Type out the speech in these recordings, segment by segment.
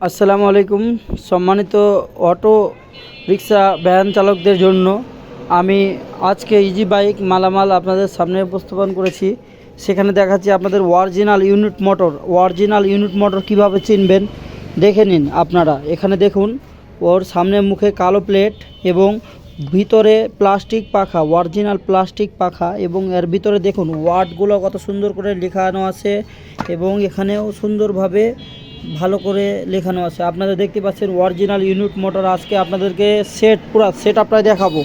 আসসালামু আলাইকুম। সম্মানিত অটো রিক্সা ভ্যান চালকদের জন্য আমি আজকে ইজি বাইক মালামাল আপনাদের সামনে উপস্থাপন করেছি। সেখানে দেখাচ্ছি আপনাদের original unit motor original unit motor কীভাবে চিনবেন? দেখে নিন আপনারা। এখানে দেখুন, ওর সামনে মুখে কালো প্লেট এবং ভিতরে প্লাস্টিক পাখা অরিজিনাল প্লাস্টিক পাখা এবং এর ভিতরে দেখুন ওয়ার্ডগুলো কত সুন্দর করে লেখানো আছে এবং এখানেও সুন্দরভাবে ভালো করে লেখানো আছে। আপনারা দেখতে পাচ্ছেন অরিজিনাল ইউনিট মোটর আজকে আপনাদেরকে সেট পুরো সেট আপনায় দেখাবো।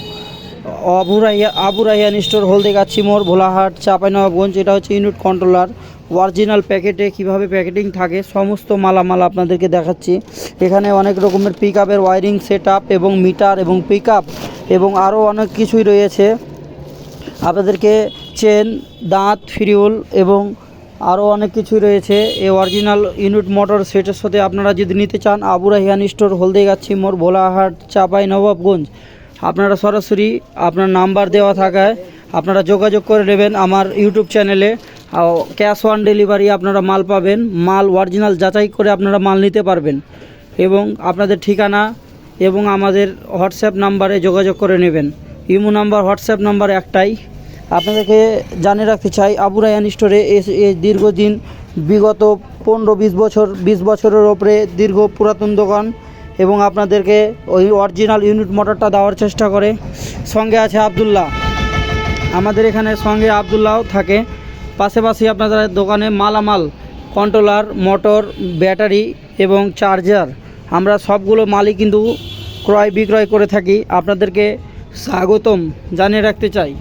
আবু রাইয়া, আবু রাইয়ান স্টোর হলদিঘাট চিমোর ভোলাহাট, চাঁপাইনবাবগঞ্জ, এটা হচ্ছে ইউনিট কন্ট্রোলার অরিজিনাল প্যাকেটে কীভাবে প্যাকেটিং থাকে, সমস্ত মালামাল আপনাদেরকে দেখাচ্ছি। এখানে অনেক রকমের পিক আপের ওয়ারিং সেট এবং মিটার এবং পিক এবং আরও অনেক কিছুই রয়েছে। আপনাদেরকে চেন দাঁত ফিরিউল এবং আরও অনেক কিছুই রয়েছে। এই অরিজিনাল ইউনিট মোটর সেটের সাথে আপনারা যদি নিতে চান, আবু রাহিয়ান স্টোর হলদিগাছি মোর ভোলাহাট, চাপাই, নবাবগঞ্জ, আপনারা সরাসরি আপনার নাম্বার দেওয়া থাকায় আপনারা যোগাযোগ করে নেবেন আমার ইউটিউব চ্যানেলে ক্যাশ অন ডেলিভারি আপনারা মাল পাবেন, মাল অরিজিনাল যাচাই করে আপনারা মাল নিতে পারবেন। এবং আপনাদের ঠিকানা এবং আমাদের হোয়াটসঅ্যাপ নাম্বারে যোগাযোগ করে নেবেন। ইমো নাম্বার হোয়াটসঅ্যাপ নাম্বার একটাই। আপনাদেরকে জানিয়ে রাখতে চাই, আবু রায়ান স্টোরে এই দীর্ঘদিন বিগত পনেরো বিশ বছর, বিশ বছরের ওপরে দীর্ঘ পুরাতন দোকান এবং আপনাদেরকে ওই অরিজিনাল ইউনিট মোটরটা দেওয়ার চেষ্টা করে। সঙ্গে আছে আবদুল্লাহ। আমাদের এখানে সঙ্গে আবদুল্লাহও থাকে। পাশাপাশি আপনাদের দোকানে মালামাল, কন্ট্রোলার, মোটর, ব্যাটারি এবং চার্জার। আমরা সবগুলো মালই কিন্তু ক্রয় বিক্রয় করে থাকি। আপনাদেরকে স্বাগতম জানিয়ে রাখতে চাই।